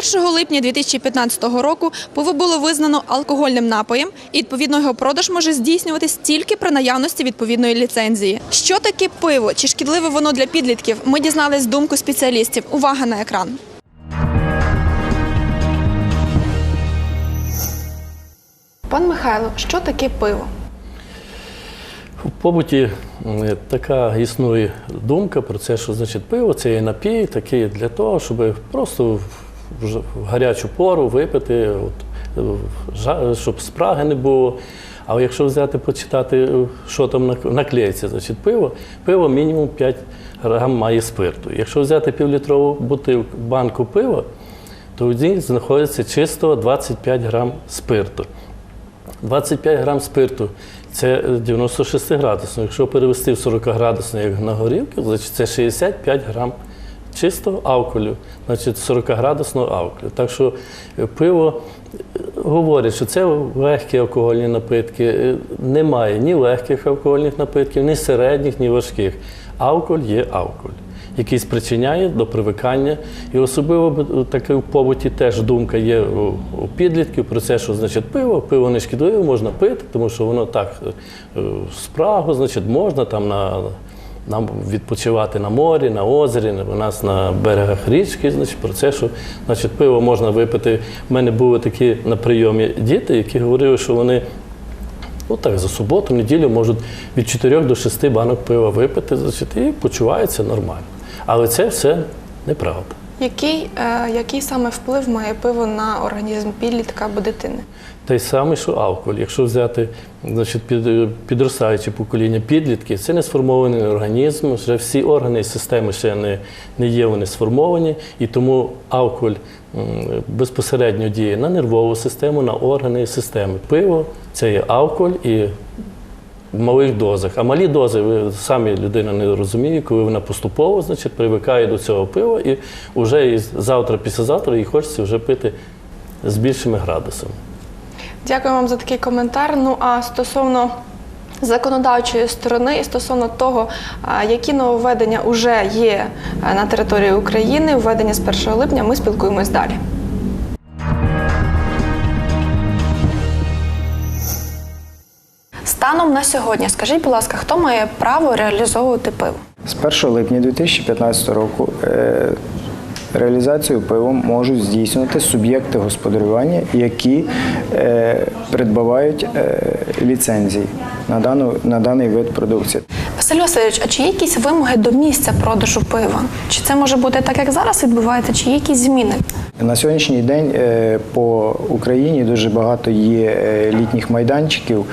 1 липня 2015 року пиво було визнано алкогольним напоєм, і відповідно його продаж може здійснюватись тільки при наявності відповідної ліцензії. Що таке пиво? Чи шкідливе воно для підлітків? Ми дізнались думку спеціалістів. Увага на екран. Пан Михайло, що таке пиво? В побуті така існує думка про це, що значить пиво це є напій, такий для того, щоб просто в, гарячу пору випити, от, щоб спраги не було. А якщо взяти почитати, що там наклеїться, значить пиво, пиво мінімум 5 грам має спирту. Якщо взяти півлітрову бутилку, банку пива, то в ній знаходиться чисто 25 грам спирту. 25 грам спирту це 96 градусно. Якщо перевести в 40 градусно, як на горілку, значить це 65 грам чистого алкоголю, значить 40 градусного алкоголю. Так що е, пиво е, говорять, що це легкі алкогольні напитки. Е, Немає ні легких алкогольних напитків, ні середніх, ні важких. Алкоголь є алкоголь який спричиняє до привикання. І особливо таке в побуті теж думка є у, підлітків про це, що значить пиво, пиво не шкідливе, можна пити, тому що воно так спрагу, значить, можна там на. Нам відпочивати на морі, на озері, у нас на берегах річки, значить, про це, що значить, пиво можна випити. У мене були такі на прийомі діти, які говорили, що вони Ну так, за суботу, неділю можуть від 4 до 6 банок пива випити, значить, і почуваються нормально. Але це все неправда. Який, е, який саме вплив має пиво на організм підлітка або дитини? Той самий, що алкоголь. Якщо взяти значить, під, підростаюче покоління підлітків, це не сформований організм, вже всі органи і системи ще не, не є вони сформовані, і тому алкоголь безпосередньо діє на нервову систему, на органи і системи. Пиво це є алкоголь і в малих дозах. А малі дози, ви самі людина не розуміє, коли вона поступово значить, привикає до цього пива, і вже і завтра, післязавтра їй хочеться вже пити з більшими градусами. Дякую вам за такий коментар. Ну а стосовно законодавчої сторони і стосовно того, які нововведення вже є на території України, введення з 1 липня, ми спілкуємось далі. Станом на сьогодні, скажіть, будь ласка, хто має право реалізовувати пиво? З 1 липня 2015 року е, реалізацію пивом можуть здійснювати суб'єкти господарювання, які е, придбавають е, ліцензії на, дану, на даний вид продукції. Василь Васильович, а чи є якісь вимоги до місця продажу пива? Чи це може бути так, як зараз відбувається, чи є якісь зміни? На сьогоднішній день е, по Україні дуже багато є е, літніх майданчиків,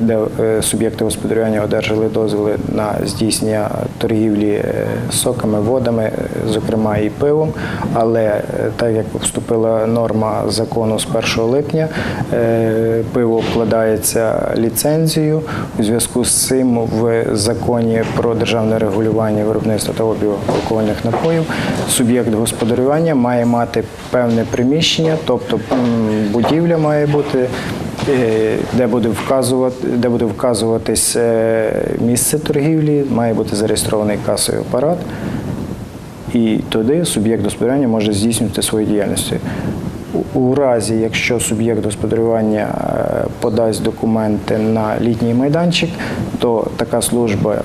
де е, суб'єкти господарювання одержали дозволи на здійснення торгівлі е, соками, водами, е, зокрема і пивом. Але е, так як вступила норма закону з 1 липня, е, пиво обкладається ліцензією. У зв'язку з цим в законі про державне регулювання виробництва та обігу алкогольних напоїв суб'єкт господарювання має мати певне приміщення, тобто будівля має бути. Е, Де буде вказувати, де буде вказуватись е, місце торгівлі, має бути зареєстрований касовий апарат, і туди суб'єкт господарювання може здійснювати свою діяльність. У- разі, якщо суб'єкт господарювання е, подасть документи на літній майданчик, то така служба,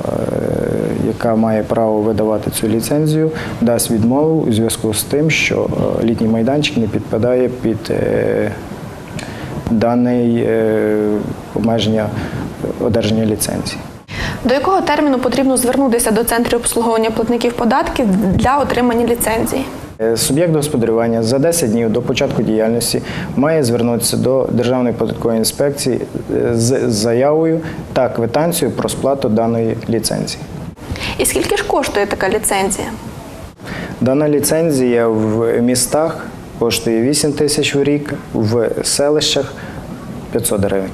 яка має право видавати цю ліцензію, дасть відмову у зв'язку з тим, що літній майданчик не підпадає під е, даний е, обмеження одержання ліцензії. До якого терміну потрібно звернутися до центрів обслуговування платників податків для отримання ліцензії? Е, Суб'єкт господарювання за 10 днів до початку діяльності має звернутися до Державної податкової інспекції е, з заявою та квитанцією про сплату даної ліцензії. І скільки ж коштує така ліцензія? Дана ліцензія в містах коштує 8 тисяч в рік, в селищах 500 гривень.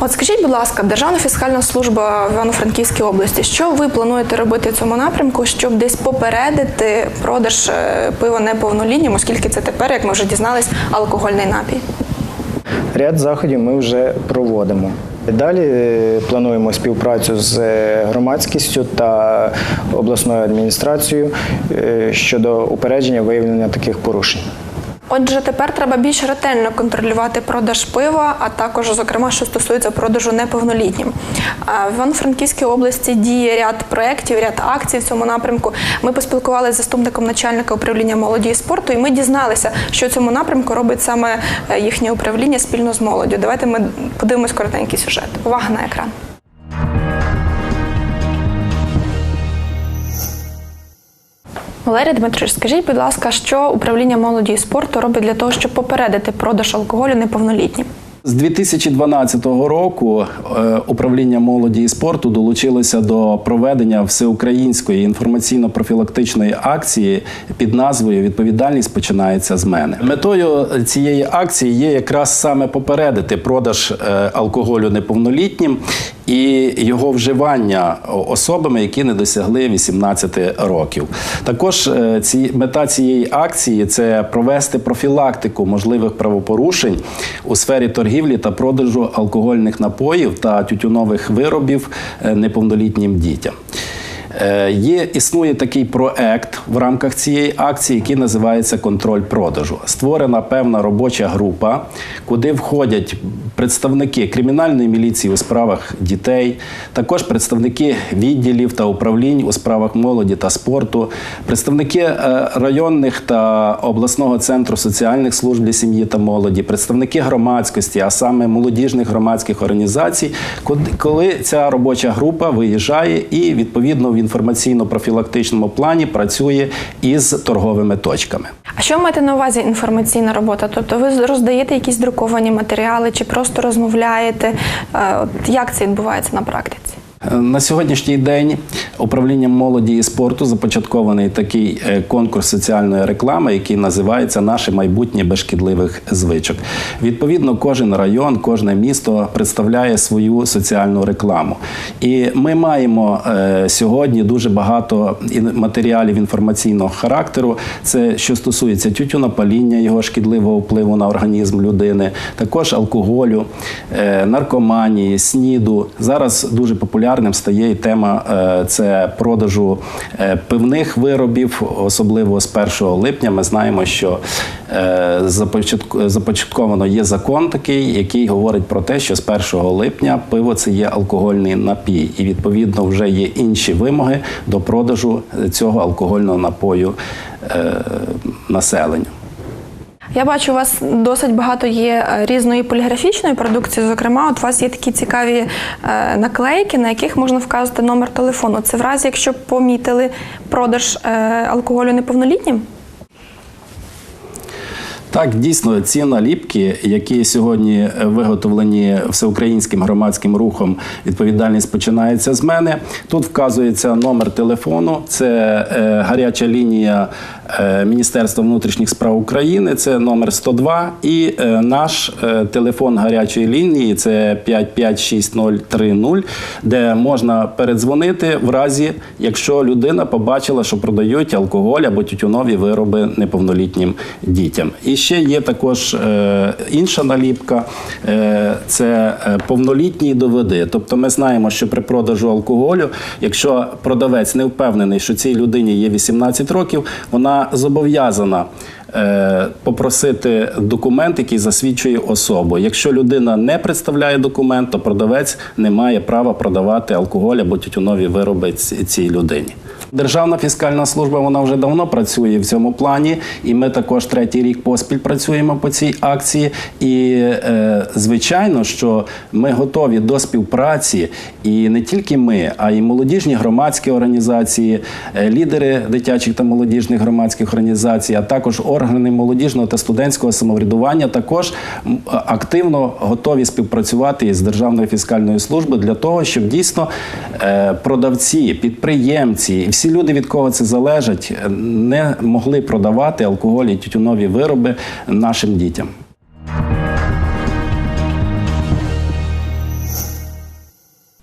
От скажіть, будь ласка, Державна фіскальна служба в Івано-Франківській області, що ви плануєте робити в цьому напрямку, щоб десь попередити продаж е, пива неповнолітнім, оскільки це тепер, як ми вже дізнались, алкогольний напій? Ряд заходів ми вже проводимо. Далі е, плануємо співпрацю з е, громадськістю та обласною адміністрацією щодо упередження виявлення таких порушень. Отже, тепер треба більш ретельно контролювати продаж пива, а також, зокрема, що стосується продажу неповнолітнім. В Івано-Франківській області діє ряд проєктів, ряд акцій в цьому напрямку. Ми поспілкувалися з заступником начальника управління молоді і спорту, і ми дізналися, що в цьому напрямку робить саме е, їхнє управління спільно з молоддю. Давайте ми подивимось коротенький сюжет. Увага на екран. Валерій Дмитрович, скажіть, будь ласка, що управління молоді і спорту робить для того, щоб попередити продаж алкоголю неповнолітнім? З 2012 року е, управління молоді і спорту долучилося до проведення всеукраїнської інформаційно-профілактичної акції під назвою Відповідальність починається з мене. Метою цієї акції є якраз саме попередити продаж е, алкоголю неповнолітнім і його вживання особами, які не досягли 18 років. Також е, ці мета цієї акції це провести профілактику можливих правопорушень у сфері торгівлі та продажу алкогольних напоїв та тютюнових виробів е, неповнолітнім дітям. Е, Є існує такий проект в рамках цієї акції, який називається контроль продажу. Створена певна робоча група, куди входять представники кримінальної міліції у справах дітей, також представники відділів та управлінь у справах молоді та спорту, представники е, районних та обласного центру соціальних служб для сім'ї та молоді, представники громадськості, а саме молодіжних громадських організацій, коли ця робоча група виїжджає і відповідно в інформаційно-профілактичному плані працює із торговими точками. А що маєте на увазі інформаційна робота? Тобто ви роздаєте якісь друковані матеріали чи просто розмовляєте? Е, як це відбувається на практиці? На сьогоднішній день управлінням молоді і спорту започаткований такий е, конкурс соціальної реклами, який називається Наше майбутнє без шкідливих звичок. Відповідно, кожен район, кожне місто представляє свою соціальну рекламу. І ми маємо е, сьогодні дуже багато матеріалів інформаційного характеру. Це що стосується тютюнопаління, його шкідливого впливу на організм людини, також алкоголю, е, наркоманії, сніду. Зараз дуже популярним стає і тема е, це продажу е, пивних виробів, особливо з 1 липня. Ми знаємо, що е, започатковано є закон такий, який говорить про те, що з 1 липня пиво це є алкогольний напій, і відповідно вже є інші вимоги до продажу цього алкогольного напою населенню. Я бачу, у вас досить багато є е, різної поліграфічної продукції. Зокрема, от у вас є такі цікаві е, наклейки, на яких можна вказати номер телефону. Це в разі, якщо помітили продаж е, алкоголю неповнолітнім. Так, дійсно, ці наліпки, які сьогодні виготовлені всеукраїнським громадським рухом, відповідальність починається з мене. Тут вказується номер телефону, це е, гаряча лінія е, Міністерства внутрішніх справ України, це номер 102. І е, наш е, телефон гарячої лінії це 556030, де можна передзвонити в разі, якщо людина побачила, що продають алкоголь або тютюнові вироби неповнолітнім дітям. І ще є також е, інша наліпка, е, це е, повнолітні доведи. Тобто ми знаємо, що при продажу алкоголю, якщо продавець не впевнений, що цій людині є 18 років, вона зобов'язана. Попросити документ, який засвідчує особу. Якщо людина не представляє документ, то продавець не має права продавати алкоголь або тютюнові вироби цій людині. Державна фіскальна служба вона вже давно працює в цьому плані, і ми також третій рік поспіль працюємо по цій акції. І е, звичайно, що ми готові до співпраці, і не тільки ми, а й молодіжні громадські організації, е, лідери дитячих та молодіжних громадських організацій, а також органи молодіжного та студентського самоврядування, також активно готові співпрацювати із Державною фіскальною службою для того, щоб дійсно е, продавці, підприємці всі люди, від кого це залежить, не могли продавати алкоголь і тютюнові вироби нашим дітям.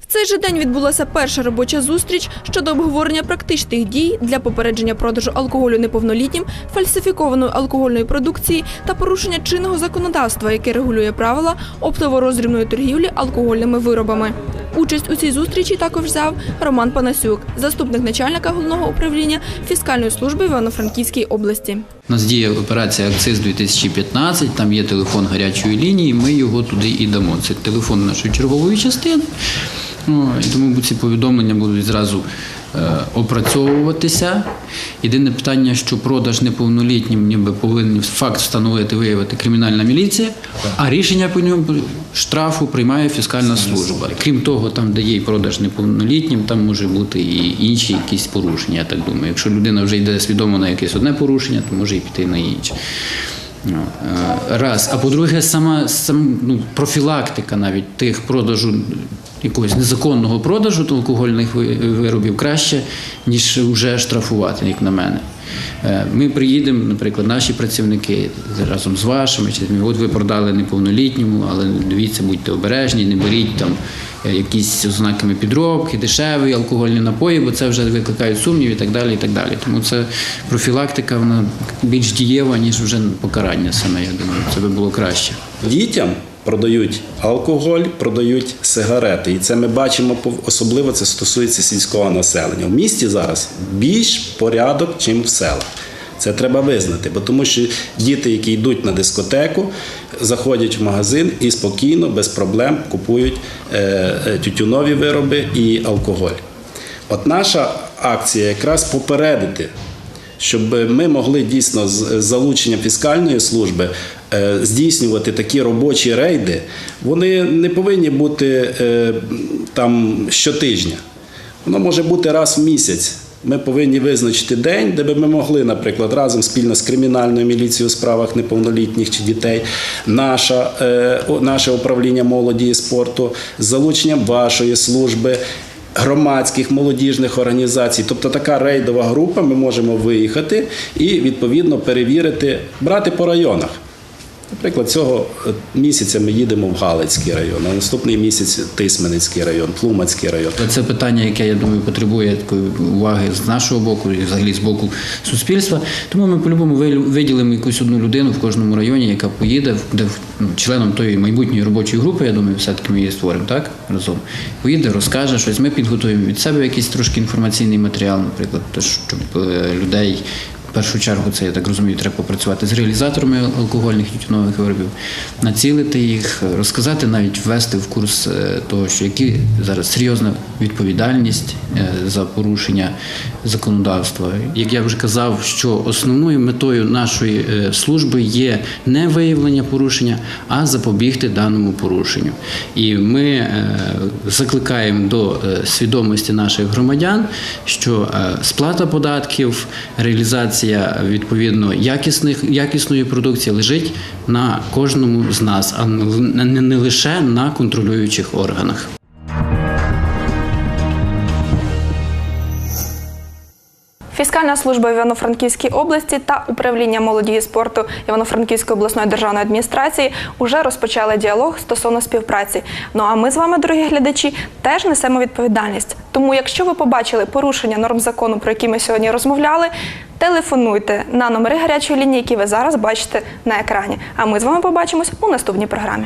Цей же день відбулася перша робоча зустріч щодо обговорення практичних дій для попередження продажу алкоголю неповнолітнім, фальсифікованої алкогольної продукції та порушення чинного законодавства, яке регулює правила оптово-роздрібної торгівлі алкогольними виробами. Участь у цій зустрічі також взяв Роман Панасюк, заступник начальника головного управління фіскальної служби Івано-Франківській області. У нас діє операція Акциз 2015, там є телефон гарячої лінії, ми його туди і дамо. Це телефон нашої чергової частини. Тому ці повідомлення будуть зразу опрацьовуватися. Єдине питання, що продаж неповнолітнім ніби повинні факт встановити, виявити кримінальна міліція, а рішення по ньому штрафу приймає фіскальна служба. Крім того, там, де є продаж неповнолітнім, там може бути і інші якісь порушення, я так думаю. Якщо людина вже йде свідомо на якесь одне порушення, то може і піти на інше. Ну, е, Раз. А по-друге, сама сам, ну, профілактика навіть тих продажу якогось незаконного продажу алкогольних виробів краще, ніж вже штрафувати, як на мене. Е, Ми приїдемо, наприклад, наші працівники разом з вашими, от ви продали неповнолітньому, але дивіться, будьте обережні, не беріть там е, якісь ознаками підробки, дешеві алкогольні напої, бо це вже викликає сумнів і так далі. І так далі. Тому це профілактика вона більш дієва, ніж вже покарання саме. Я думаю, це би було краще. Дітям продають алкоголь, продають сигарети. І це ми бачимо, особливо це стосується сільського населення. В місті зараз більш порядок, чим в селах. Це треба визнати, бо тому що діти, які йдуть на дискотеку, заходять в магазин і спокійно, без проблем купують е, е, тютюнові вироби і алкоголь. От наша акція якраз попередити щоб ми могли дійсно з залученням фіскальної служби е, здійснювати такі робочі рейди, вони не повинні бути е, там щотижня. Воно може бути раз в місяць. Ми повинні визначити день, де би ми могли, наприклад, разом спільно з кримінальною міліцією у справах неповнолітніх чи дітей, наша, е, наше управління молоді і спорту з залученням вашої служби, громадських молодіжних організацій. Тобто така рейдова група, ми можемо виїхати і відповідно перевірити, брати по районах. Наприклад, цього місяця ми їдемо в Галицький район, а наступний місяць Тисменицький район, Тлумацький район. Це питання, яке я думаю потребує такої уваги з нашого боку і взагалі з боку суспільства. Тому ми по-любому виділимо якусь одну людину в кожному районі, яка поїде, де ну, членом тої майбутньої робочої групи. Я думаю, все-таки ми її створимо так разом. Поїде, розкаже щось. Ми підготуємо від себе якийсь трошки інформаційний матеріал, наприклад, щоб е, людей. Першу чергу це я так розумію, треба попрацювати з реалізаторами алкогольних і тютюнових виробів, націлити їх, розказати, навіть ввести в курс е, того, що які зараз серйозна відповідальність е, за порушення законодавства. Як я вже казав, що основною метою нашої е, служби є не виявлення порушення, а запобігти даному порушенню. І ми закликаємо до свідомості наших громадян, що сплата податків, реалізація відповідно якісних якісної продукції лежить на кожному з нас, а не, лише на контролюючих органах. Фіскальна служба Івано-Франківській області та управління молоді і спорту Івано-Франківської обласної державної адміністрації вже розпочали діалог стосовно співпраці. Ну а ми з вами, дорогі глядачі, теж несемо відповідальність. Тому, якщо ви побачили порушення норм закону, про які ми сьогодні розмовляли, телефонуйте на номери гарячої лінії, які ви зараз бачите на екрані. А ми з вами побачимось у наступній програмі.